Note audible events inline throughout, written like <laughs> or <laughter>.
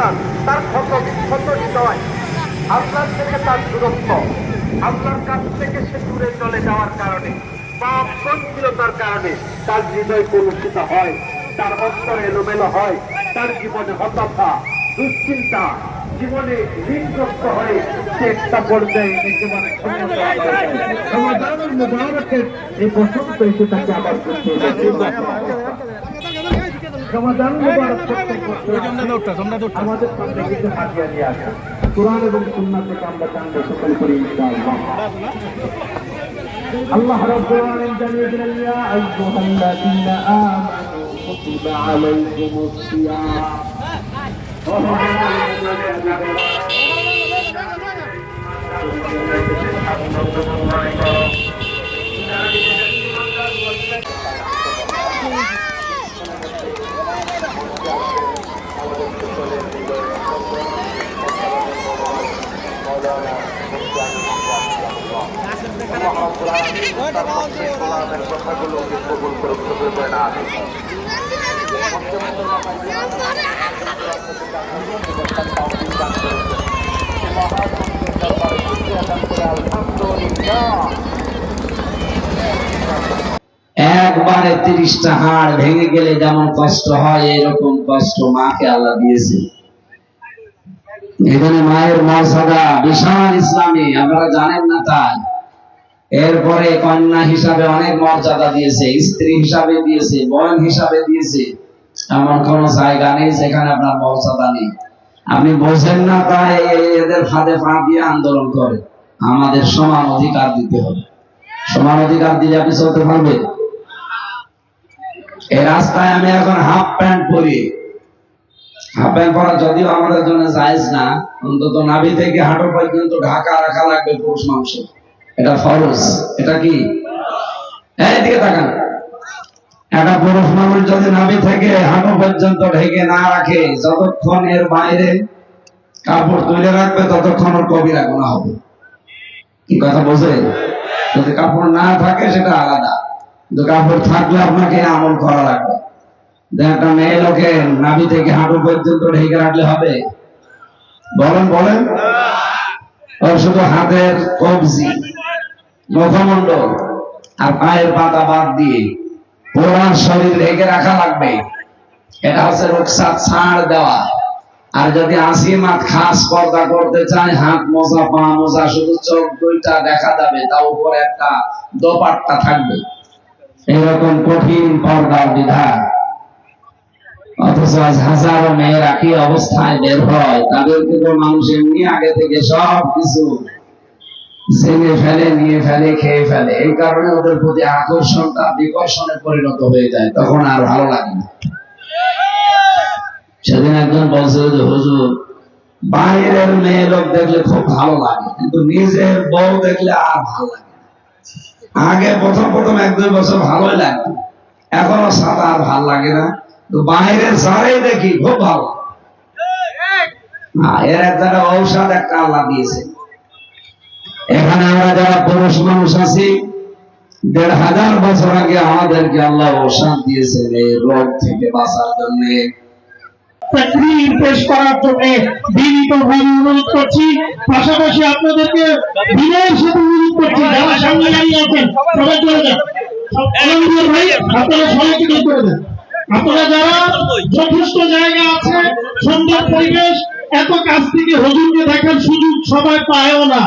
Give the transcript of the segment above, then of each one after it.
ইমানদার তার ক্ষত বিক্ষত হৃদয় আল্লাহর থেকে তার দূরত্ব, আল্লাহর কাছ থেকে সে দূরে চলে যাওয়ার কারণে বা সঞ্চীলতার কারণে তার হৃদয় কলুষিত হয়, তার অন্তর এলোমেলো হয়, তার জীবনে হতাশা, দুশ্চিন্তা, জীবনে ঋণগ্রস্ত হয়ে সে একটা পর্যায়ে এই বসন্ত এসে তাকে আবার রমাদান আমাদের সামনে কিছু হাজিয়া নিয়ে আসে। কোরআন এবং সুন্নাহ থেকে আমরা জানব সকল করি আল্লাহ রাব্বুল আলামিন জানিয়ে দিলেন ইয়া আইয়ুহাল্লাযীনা আমানু কুতিবা আলাইকুমুস সিয়াম। <laughs> একবারে তিরিশটা হাড় ভেঙে গেলে যেমন কষ্ট হয় এরকম কষ্ট মাকে আল্লাহ দিয়েছে। এখানে মায়ের মর্যাদা বিশাল ইসলামী, আপনারা জানেন না তাই। এরপরে কন্যা হিসাবে অনেক মর্যাদা দিয়েছে, স্ত্রী হিসাবে দিয়েছে, বোন হিসাবে দিয়েছে। এমন কোন জায়গা নেই যেখানে আপনার মর্যাদা নেই। আপনি বোঝেন না তাই এদের ফাঁদে পা দিয়ে আন্দোলন করে। আমাদের সমান অধিকার দিতে হবে। সমান অধিকার দিলে আপনি চলতে পারবেন। এই রাস্তায় আমি এখন হাফ প্যান্ট পরি। হাফ প্যান্ট পরা যদিও আমাদের জন্য জায়েজ না, অন্তত নাভি থেকে হাঁটু পর্যন্ত ঢাকা রাখা লাগবে পুরুষ মানুষ এটা ফরজ। এটা কি? এইদিকে তাকান। একটা পুরুষ মানুষ যদি নাভি থেকে হাঁটু পর্যন্ত ঢেকে না রাখে, যতক্ষণ এর বাইরে কাপড় তুলে রাখবে, ততক্ষণ ওর কবিরা গোনা হবে। কি কথা বোঝে যদি কাপড় না থাকে, সেটা আলাদা। কিন্তু কাপড় থাকলে আপনাকে আমল করা লাগবে। একটা মেয়ে লোকে নাভি থেকে হাঁটু পর্যন্ত ঢেকে রাখলে হবে। বলেন বলেন। শুধু হাতের কবজি। মুখমণ্ডল আর পায়ের পাতা বাদ দিয়ে শরীর ঢেকে রাখা লাগবে। এটা হচ্ছে রুকসাত ছাড় দেওয়া। আর যদি আশি মাত খাস পর্দা করতে চায়, হাত মোজা পা মোজা শুধু চোখ দুইটা দেখা যাবে তা উপরে একটা দোপাট্টা থাকবে। এরকম কঠিন পর্দার বিধান। অথচ আজ হাজারো মেয়েরা কি অবস্থায় বের হয়? তাদেরকে তো মানুষ এমনি আগে থেকে সব কিছু জেনে ফেলে, নিয়ে ফেলে, খেয়ে ফেলে। এই কারণে ওদের প্রতি আকর্ষণটা বিকর্ষণে পরিণত হয়ে যায়। তখন আর ভালো লাগে না। সেদিন একজন বলছিল যে, হুজুর, বাইরের মেয়ে লোক দেখলে খুব ভালো লাগে, কিন্তু নিজের বউ দেখলে আর ভালো লাগে। আগে প্রথম প্রথম এক দুই বছর ভালোই লাগতো। এখনও সাদা আর ভালো লাগে না। তো বাইরের যারাই দেখি খুব ভালো। এর একটা ঔষধ একটা আল্লাহ দিয়েছে। এখানে আমরা যারা পুরুষ মানুষ আছি দেড় হাজার বছর আগে আমাদেরকে আল্লাহ ঔষধ দিয়েছেন এই রোগ থেকে বাঁচার জন্য। পেশ করার জন্য বিনীতভাবে অনুরোধ করছি। পাশাপাশি আপনাদেরকে বিনয়ের সাথে অনুরোধ করছি যারা সামনে দাঁড়িয়ে আছেন সবাই চলে যান। ভাই আপনারা সবাইকে করে দেন। আপনারা যারা যথেষ্ট জায়গা আছে, সুন্দর পরিবেশ, এত কাছ থেকে হুজুরকে দেখার সুযোগ সবাই পায়ও না।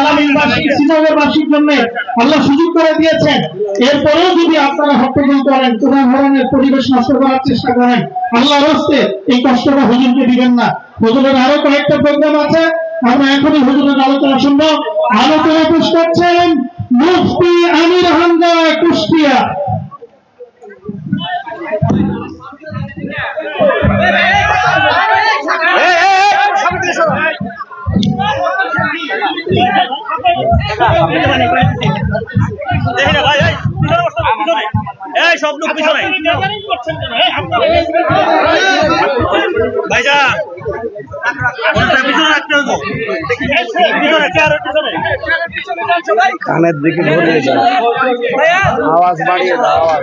আলামিনবাসী জন্য আল্লাহ সুযোগ করে দিয়েছেন। এরপরেও যদি আপনারা হট্টগোল করেন, কোন ধরনের পরিবেশ নষ্ট করার চেষ্টা করেন আল্লাহ রস্তে এই কষ্টটা হুজুরকে দিবেন না। হুজুরের আরও কয়েকটা প্রোগ্রাম আছে। আমরা এখনই হুজুরের আলোচনা শুনব। আলোচনা পেশ করছেন মুফতি আমির হামজা কুষ্টিয়া। এই সব লোক পিছনে কানের দিকে ধরে আওয়াজ বাড়িয়ে দাও আওয়াজ।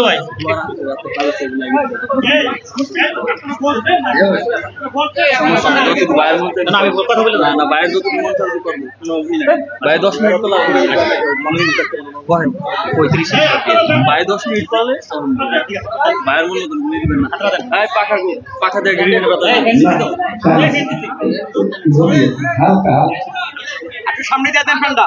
ভাই হ্যাঁ আমি কথা বলি না না বাইরের যত মন। বাইরে দশ মিনিট তো একটু সামনে দিয়ে দেন ফ্যানটা।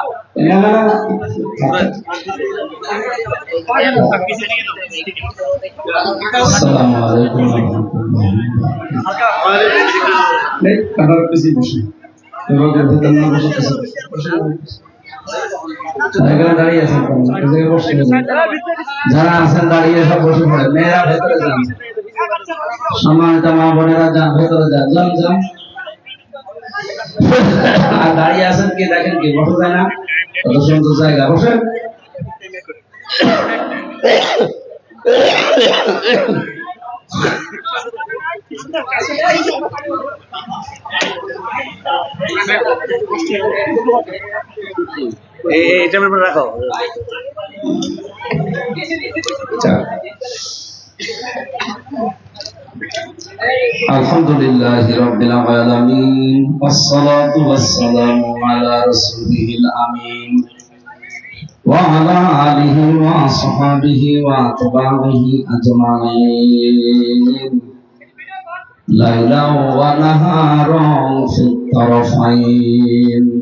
যারা আছেন দাঁড়িয়ে সব বসে পড়ে মেয়েরা ভেতরে যান সম্মানিত মা বোনেরা যান ভেতরে যান। যান যান। আর দাঁড়িয়ে আছেন কি? দেখেন কি? বসে যায় না। কত সুন্দর জায়গা। বসেন রাখো। الحمد لله رب العالمين والصلاة والسلام على رسوله الأمين وعلى آله وصحبه وأتباعه أجمعين. ليلا ونهارا في الطرفين.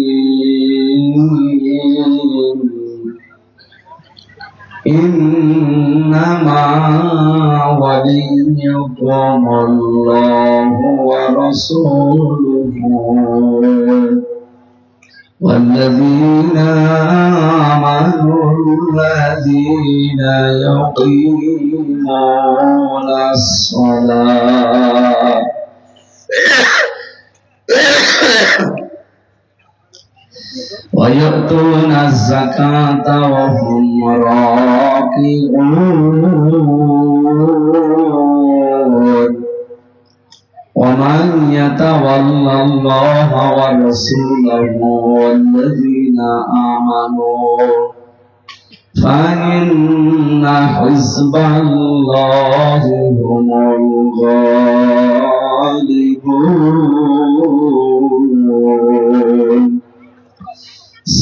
إنما وليكم الله ورسوله. والذين آمنوا الذين يقيمون الصلاة. ويؤتون الزكاة وهم راكعون. ومن يتولى الله ورسوله والذين آمنوا فإن حزب الله هم الغالبون.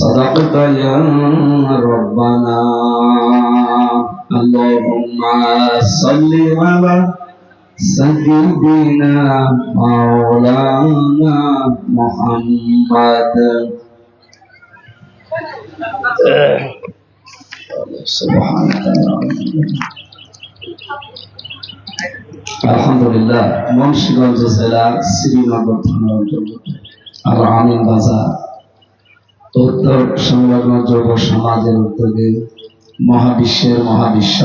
صدقت يا ربنا اللهم صل على سيدنا مولانا محمد سبحانك আলহামদুলিল্লাহ মুন্সিগঞ্জ জেলার শ্রীনগর থানার অন্তর্গত আর আমিন বাজার উত্তর সংলগ্ন সমাজের উদ্যোগে মহাবিশ্বের মহাবিশ্ব।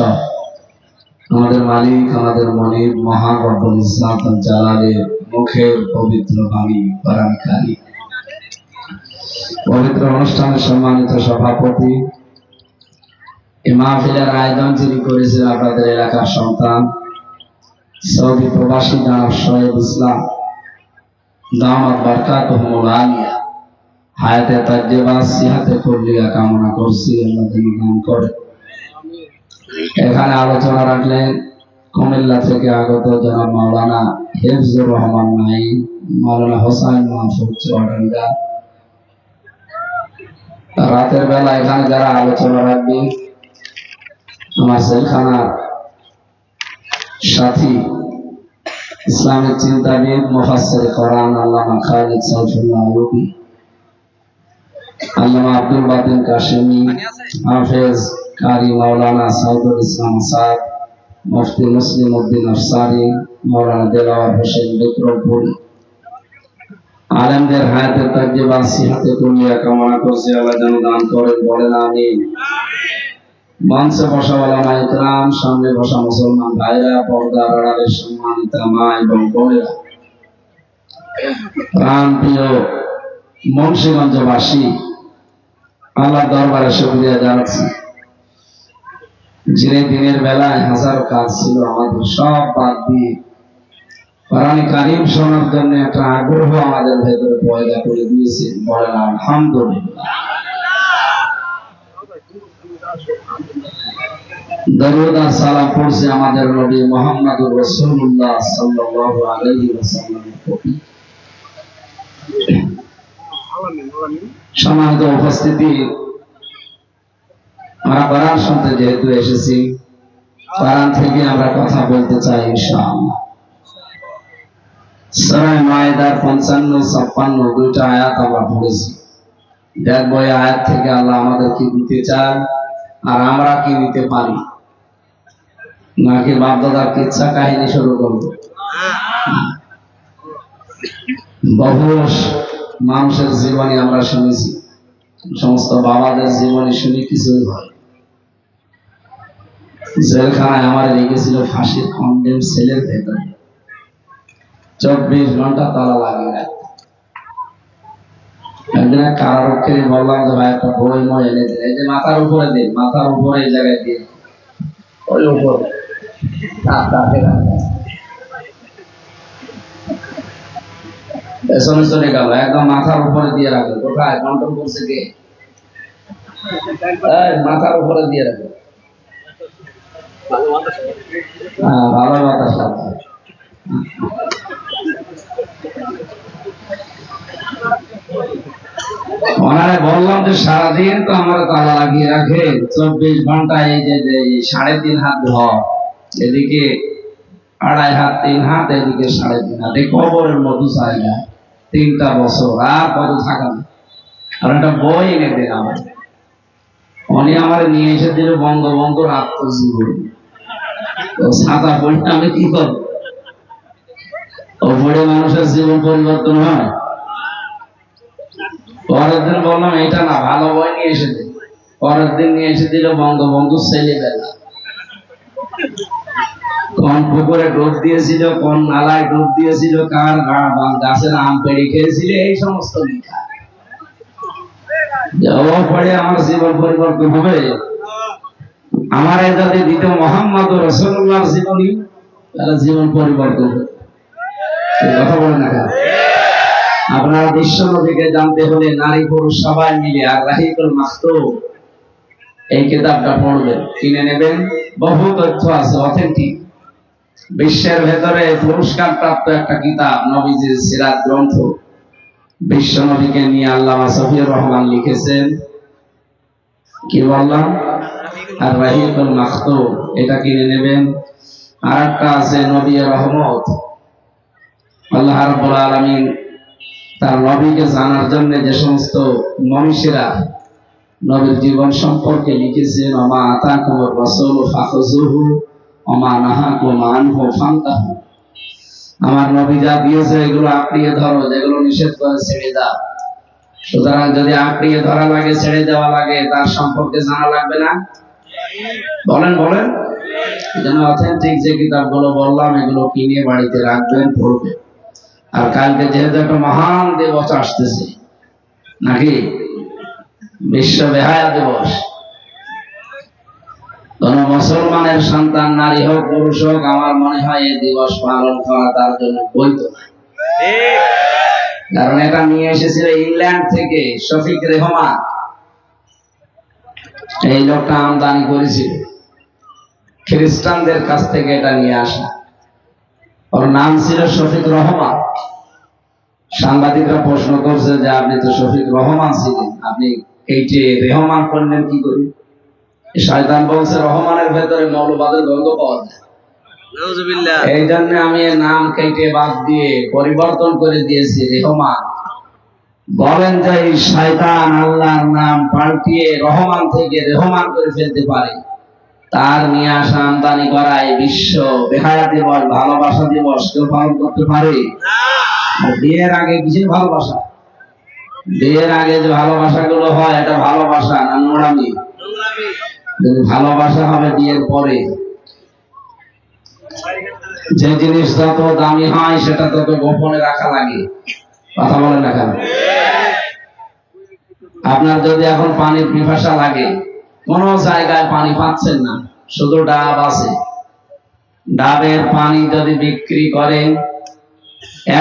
আমাদের মালিক, আমাদের মনির মহান ইসলাম জালালের মুখের পবিত্র বাণী পারামিকারী পবিত্র অনুষ্ঠানের সম্মানিত সভাপতি এই মাহফিলের আয়োজন যিনি করেছেন আপনাদের এলাকার সন্তান, সৌদি প্রবাসী জনাব শহীদ ইসলাম, দামাত বারকাতুহুমুল আলিয়া। হায়াতে তার তাজ্জেবা সিহাতে কুল্লিয়া কামনা করছি, আল্লাহ যেন দান করে। এখানে আলোচনা রাখলেন কুমিল্লা থেকে আগত জনাব মাওলানা হেফজুর রহমান নাই মাওলানা হোসাইন মাহফুজ চুয়াডাঙ্গা রাতের বেলা এখানে যারা আলোচনা রাখবে, আমার সেলখানার সাথী, ইসলামিক চিন্তাবিদ, মুফাসসির কোরআন, আল্লামা খালিদ সাইফুল্লাহ আইয়ুবী আল্লামা আব্দুল বাতিন কাশিমি হাফেজ কারি মাওলানা সাইদুল ইসলাম আসাদ মুফতি মুসলিম উদ্দিন আফসারি মাওলানা দেলাওয়ার হোসেন বিক্রমপুরী। আলেমদের হায়াতের তাজ্জেবা সিহাতে কুলিয়া কামনা করছি আল্লাহ যেন দান করেন বলেন আমিন। মঞ্চে বসা ওলামা ইকরাম সামনে বসা মুসলমান ভাইরা পর্দার আড়ালে সম্মানিতা মা এবং বোনেরা। প্রাণ প্রিয় মুন্সিগঞ্জবাসী আল্লাহ দরবারে শুক্রিয়া জানাচ্ছি। যে দিনের বেলায় হাজারো কাজ ছিল আমাদের, সব বাদ দিয়ে কারিম শোনার জন্য একটা আগ্রহ আমাদের ভেতরে পয়দা করে দিয়েছে। আলহামদুলিল্লাহ। সালাম পড়ছে আমাদের নবী মুহাম্মদুর রাসূলুল্লাহ সাল্লাল্লাহু সম্মানিত উপস্থিতি আমরা কোরআন শুনতে যেহেতু এসেছি কোরআন থেকে আমরা কথা বলতে চাই ইনশাআল্লাহ। সূরা মায়েদার 55 56 দুইটা আয়াত আমরা পড়েছি। দেখব এই আয়াত থেকে আল্লাহ আমাদের কি দিতে চান আর আমরা কি নিতে পারি? নাকি বাপদাদার কিচ্ছা কাহিনী শুরু করব? বহু মানুষের জীবনী আমরা শুনেছি। সমস্ত বাবাদের জীবনী শুনি কিছুই হয়। জেলখানায় আমার রেখেছিল ফাঁসির কন্ডেম সেলের ভেতরে। চব্বিশ ঘণ্টা তালা লাগিয়ে রাখতো একদিন এক কারারক্ষী বললাম যে, ভাই, একটা বই মই এনে দিন এই যে মাথার উপরে দিন মাথার উপরে এই জায়গায় দিন ওই উপরে। পেছনে চলে গেল। একদম মাথার উপরে দিয়ে রাখবে কোথায়? কন্ট্রোল করছে কে? মাথার উপরে দিয়ে রাখবে হ্যাঁ ভালো বাতাস বললাম যে, সারাদিন তো আমার তালা লাগিয়ে রাখে। চব্বিশ ঘণ্টা এই যে সাড়ে তিন হাত ঘর, এদিকে আড়াই হাত, তিন হাত, এদিকে সাড়ে তিন হাত। এই কবরের মতো জায়গা তিনটা বছর আর কত থাকা আর একটা বই এনে দেন আমার উনি আমার নিয়ে এসে দিল বঙ্গবন্ধুর আত্মজীবনী তো সাদা বইটা আমি কি করব? ও পড়ে মানুষের জীবন পরিবর্তন হয়। পরের দিন বললাম এটা না, ভালো বই নিয়ে এসে দিন পরের দিন নিয়ে এসে দিল বঙ্গবন্ধু ছেলেবেলা। কোন পুকুরে ডুব দিয়েছিল, কোন নালায় ডুব দিয়েছিল, কার গাছের আম পেড়ে খেয়েছিল, এই সমস্ত লেখা। পড়ে আমার জীবন পরিবর্তন হবে। আমার যদি দিত মোহাম্মদ রসুল্লাহর জীবনী তাহলে জীবন পরিবর্তন কথা বলে না? আপনারা বিশ্ব নবীকে জানতে হলে নারী পুরুষ সবাই মিলে আর রাহিকুল মাহতুব এই কিতাবটা পড়বেন, কিনে নেবেন। বহু তথ্য আছে অথেন্টিক বিশ্বের ভেতরে পুরস্কার প্রাপ্ত একটা কিতাব, নবীজির সিরাত গ্রন্থ। বিশ্ব নবীকে নিয়ে আল্লামা সফিউর রহমান লিখেছেন। কি বললাম? আর রাহিকুল মাহতুব এটা কিনে নেবেন। আর একটা আছে নবী রহমত। আল্লাহ রাব্বুল আলামিন তার নবীকে জানার জন্য যে সমস্ত মনীষীরা নবীর জীবন সম্পর্কে লিখেছেন অমা আতাকুম রাসূল ফাখুযুহু। আমার নবী যা দিয়েছে, এগুলো আঁকড়িয়ে ধরো, যেগুলো নিষেধ করে ছেড়ে দাও। সুতরাং যদি আঁকড়িয়ে ধরা লাগে, ছেড়ে দেওয়া লাগে, তার সম্পর্কে জানা লাগবে না। বলেন বলেন। যেন যে বললাম, এগুলো কিনে বাড়িতে পড়বেন। আর কালকে যেহেতু একটা মহান আসতেছে, নাকি? বিশ্ব বেহায়া দিবস। কোন মুসলমানের সন্তান, নারী হোক, পুরুষ হোক, আমার মনে হয় এই দিবস পালন করা তার জন্য বৈধ কারণ এটা নিয়ে এসেছিল ইংল্যান্ড থেকে শফিক রেহমান। এই লোকটা আমদানি করেছিল। খ্রিস্টানদের কাছ থেকে এটা নিয়ে আসা। ওর নাম ছিল শফিক রহমান। সাংবাদিকরা প্রশ্ন করছে যে আপনি তো শফিক রহমান ছিলেন। আপনি এইটে রেহমান করলেন কি করে? শয়তান বলছে রহমানের ভেতরে মৌলবাদের গন্ধ পাওয়া যায়। এই জন্য আমি নাম কেটে বাদ দিয়ে পরিবর্তন করে দিয়েছি রেহমান। বলেন যে শয়তান আল্লাহর নাম পাল্টিয়ে রহমান থেকে রেহমান করে ফেলতে পারে। তার নিয়ে আসা আমদানি করা এই বিশ্ব বেহায়া দিবস ভালোবাসা দিবস কেউ পালন করতে পারে? বিয়ের আগে কিসের ভালোবাসা? বিয়ের আগে যে ভালোবাসা গুলো হয় এটা ভালোবাসা না নোড়ামি ভালোবাসা হবে বিয়ের পরে, যে জিনিস যত দামি হয়, সেটা তত গোপনে রাখা লাগে। কথা বলেন না কেন? আপনার যদি এখন পানির পিপাসা লাগে, কোন জায়গায় পানি পাচ্ছেন না, শুধু ডাব আছে। ডাবের পানি যদি বিক্রি করেন,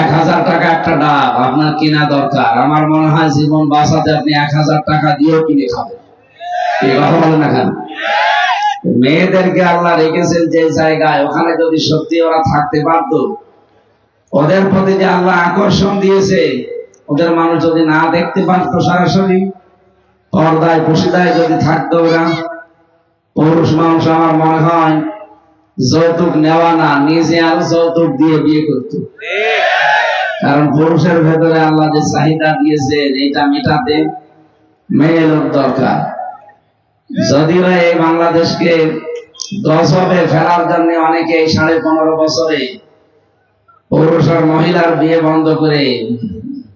এক হাজার টাকা একটা ডাব, আপনার কিনা দরকার। আমার মনে হয় জীবন বাঁচাতে আপনি এক হাজার টাকা দিয়েও কিনে খাবেন। এই কথা বলেন না কেন? মেয়েদেরকে আল্লাহ রেখেছেন যে জায়গায়, ওখানে যদি সত্যি ওরা থাকতে পারত, ওদের প্রতি যে আল্লাহ আকর্ষণ দিয়েছে, ওদের মানুষ যদি না দেখতে পারতো সরাসরি, পর্দায় পুশিদায় যদি থাকতো ওরা, পুরুষ মানুষ আমার মনে হয় যৌতুক নেওয়া না, নিজে আর যৌতুক দিয়ে বিয়ে করতো। কারণ পুরুষের ভেতরে আল্লাহ যে চাহিদা দিয়েছে এটা মেটাতে মেয়ে লোক দরকার। যদিও এই বাংলাদেশকে দশবে ফেরার জন্য অনেকে এই সাড়ে পনেরো বছরে পুরুষ আর মহিলার বিয়ে বন্ধ করে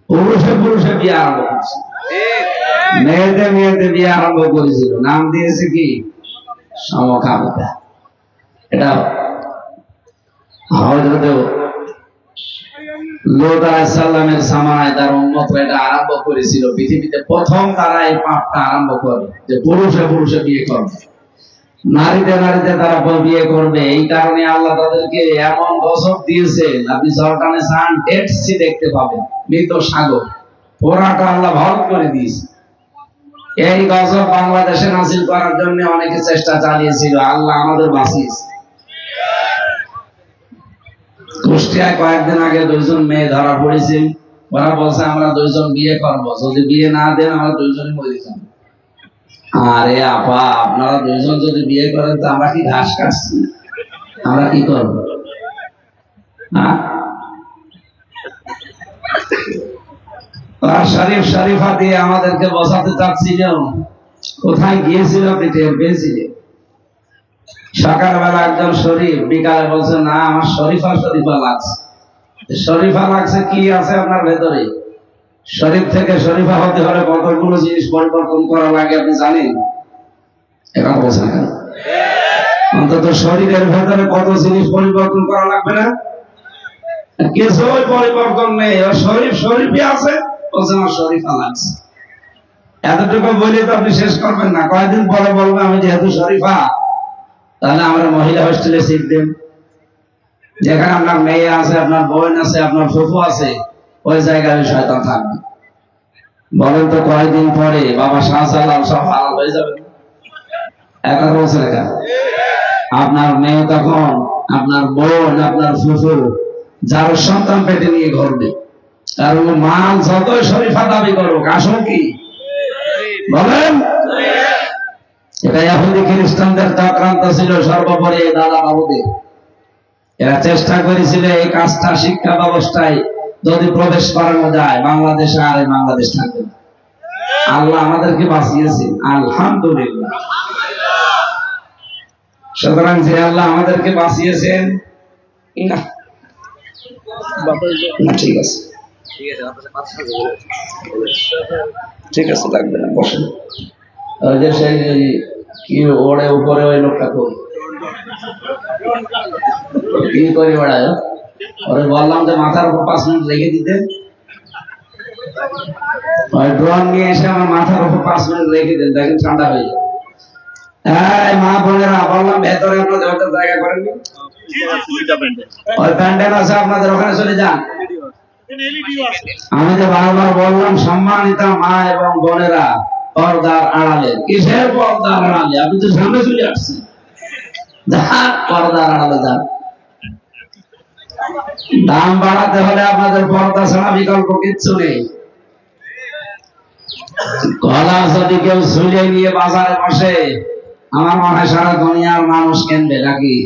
পুরুষে পুরুষে বিয়ে আরম্ভ করেছে। মেয়েতে মেয়েতে বিয়ে আরম্ভ করেছিল। নাম দিয়েছে কি? সমকামিতা। এটা হয়তো তার এটা আরম্ভ করেছিল। পৃথিবীতে প্রথম তারা এই পাপটা আরম্ভ করে, যে পুরুষে পুরুষে বিয়ে করবে। নারীতে নারীতে তারা বিয়ে করবে। এই কারণে আল্লাহ তাদেরকে এমন দিয়েছেন আপনি জর্ডানে সান দেখতে পাবেন, মৃত সাগর। পোড়াটা আল্লাহ ভরত করে দিয়েছে। এই গজব বাংলাদেশে নাসিল করার জন্য অনেকে চেষ্টা চালিয়েছিল, আল্লাহ আমাদের বাঁচিয়েছে। কুষ্টিয়ায় কয়েকদিন আগে দুইজন মেয়ে ধরা পড়েছে। ওরা বলছে, আমরা দুইজন বিয়ে করব। যদি বিয়ে না দেন, আমরা দুইজনই মরে যাব। আরে আপা, আপনারা দুইজন যদি বিয়ে করেন, তো আমরা কি ঘাস কাটছি? আমরা কি করব? হ্যাঁ? শরীফ শরীফা দিয়ে আমাদেরকে বসাতে চাচ্ছিল, কোথায় গিয়েছিল আপনি টের পেয়েছিলেন? সকালবেলা একজন শরীফ, বিকালে বলছে, না, আমার শরীফা শরীফা লাগছে। শরীফা লাগছে কি আছে আপনার ভেতরে? শরীফ থেকে শরীফা হতে হলে কতগুলো জিনিস পরিবর্তন করা লাগে আপনি জানেন? এখন বলছেন কেন অন্তত শরীরের ভেতরে কত জিনিস পরিবর্তন করা লাগবে না? কিছুই পরিবর্তন নেই। শরীফ শরীফই আছে, বলছে, আমার শরীফা লাগছে। এতটুকু বলে তো আপনি শেষ করবেন না। কয়েকদিন পরে বলবেন, আমি যেহেতু শরীফা তাহলে আমরা মহিলা হোস্টেলে সিট দেন যেখানে আপনার মেয়ে আছে, আপনার বোন আছে, আপনার ফুফু আছে, ওই জায়গায় শয়তান থাকবে। বলেন তো কয়েকদিন পরে বাবা শাহজালাল সব হারাল হয়ে যাবে? এখন বলছে কেন আপনার মেয়ে তখন, আপনার বোন, আপনার ফুফু, যার সন্তান পেটে নিয়ে ঘরবে কারণ মাল যতই শরীফা দাবি করুক, আসল কি? বলেন? এটা ইহুদি খ্রিস্টানদের চক্রান্ত ছিল সর্বোপরি দাদা বাবুদের। এরা চেষ্টা করেছিল এই কাজটা শিক্ষা ব্যবস্থায় যদি প্রবেশ করানো যায় বাংলাদেশে আর বাংলাদেশ থাকবে আল্লাহ আমাদেরকে বাঁচিয়েছেন আলহামদুলিল্লাহ। সুতরাং যে আল্লাহ আমাদেরকে বাঁচিয়েছেন না। ঠিক আছে। ঠিক আছে লাগবে না বসেন। যে কি ওড়ে উপরে ওই লোকটা কি বেড়ায় ওরে বললাম যে মাথার উপর পাঁচ মিনিট রেখে দিতে। ড্রোন নিয়ে এসে আমার মাথার উপর পাঁচ মিনিট রেখে দেন, দেখেন ঠান্ডা হয়ে যাবে হ্যাঁ মা বোনেরা, বললাম ভেতরে আপনাদের ওটা জায়গা করেননি। আমি যে বারবার বললাম, সম্মানিত মা এবং বোনেরা পর্দার আড়ালে। কিসের পর্দার আড়ালে? আপনি তো সামনে চলে আসছেন। পর্দার আড়ালে যান। দাম বাড়াতে হলে আপনাদের পর্দা ছাড়া বিকল্প কিচ্ছু নেই। কলা যদি কেউ ঝুলিয়ে নিয়ে বাজারে বসে, আমার মনে হয় সারা দুনিয়ার মানুষ কিনবে নাকি?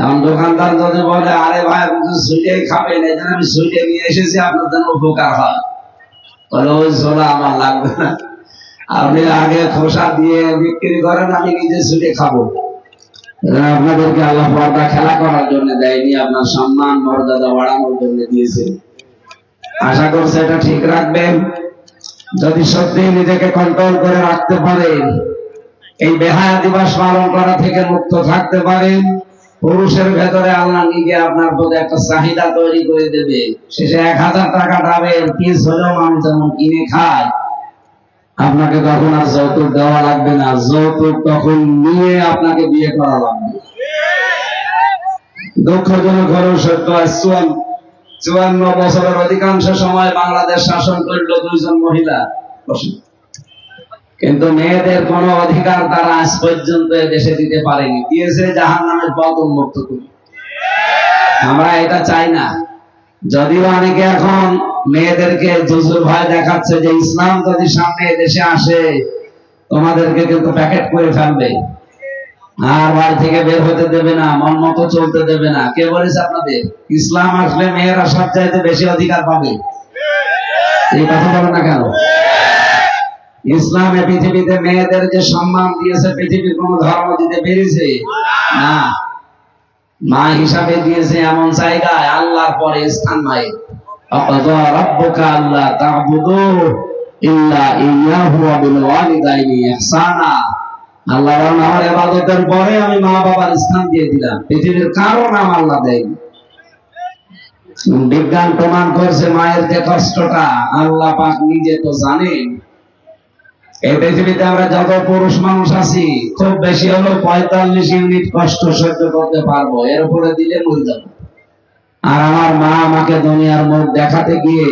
এখন দোকানদার যদি বলে, আরে ভাই, আপনি তো ঝুলিয়ে খাবেন জন্য আমি ঝুলিয়ে নিয়ে এসেছি, আপনার জন্য উপকার হয়। আমার লাগবে না। আপনি আগে খোসা দিয়ে বিক্রি করেন, আমি নিজে ঝুলিয়ে খাব। আপনাদেরকে আল্লাহ পর্দা খেলা করার জন্য দেয়নি, আপনার সম্মান, মর্যাদা বাড়ানোর জন্য আশা করছে এটা ঠিক রাখবেন। যদি সত্যি নিজেকে কন্ট্রোল করে রাখতে পারেন, এই বেহায়া দিবস পালন করা থেকে মুক্ত থাকতে পারেন। পুরুষের ভেতরে আল্লাহ নিজে আপনার প্রতি একটা চাহিদা তৈরি করে দেবে। শেষে এক হাজার টাকা ডাবের পিস হলেও মানুষ যেমন কিনে খায়, আপনাকে তখন আর যৌতুক দেওয়া লাগবে না। যৌতুক তখন নিয়ে আপনাকে বিয়ে করা লাগবে। দুঃখজনক হলেও সত্য, আজ চুয়ান্ন বছরের অধিকাংশ সময় বাংলাদেশ শাসন করল দুইজন মহিলা। কিন্তু মেয়েদের কোনো অধিকার তারা আজ পর্যন্ত দেশে দিতে পারেনি। দিয়েছে জাহান নামের পথ উন্মুক্ত করে। আমরা এটা চাই না। যদিও অনেকে এখন মেয়েদেরকে জুজুর ভয় দেখাচ্ছে যে ইসলাম যদি সামনে দেশে আসে, তোমাদেরকে কিন্তু প্যাকেট করে ফেলবে। আর বাড়ি থেকে বের হতে দেবে না, মন মতো চলতে দেবে না। কে বলেছে আপনাদের? ইসলাম আসলে মেয়েরা সব চাইতে বেশি অধিকার পাবে। এই কথা বলে না কেন? ইসলামে পৃথিবীতে মেয়েদের যে সম্মান দিয়েছে, পৃথিবীর কোন ধর্ম দিতে পেরেছে? না। মা হিসাবে দিয়েছে এমন জায়গায় আল্লাহর পরে স্থান নাই। বিজ্ঞান প্রমাণ করছে মায়ের যে কষ্টটা, আল্লাহ পাক নিজে তো জানেন। এই পৃথিবীতে আমরা যত পুরুষ মানুষ আছি, খুব বেশি হলো পঁয়তাল্লিশ ইউনিট কষ্ট সহ্য করতে পারব। এর উপরে দিলে মরে যাব। আর আমার মা আমাকে দুনিয়ার মুখ দেখাতে গিয়ে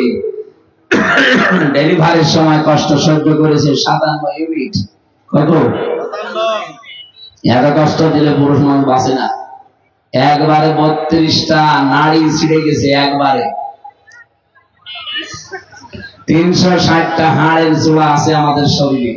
ডেলিভারির সময় কষ্ট সহ্য করেছে সাতান্ন ইউনিট। কত? এত কষ্ট দিলে পুরুষ মানুষ বাঁচে না। একবারে বত্রিশটা নাড়ি ছিঁড়ে গেছে একবারে। তিনশো ষাটটা হাড়ের জোড়া আছে আমাদের শরীরে।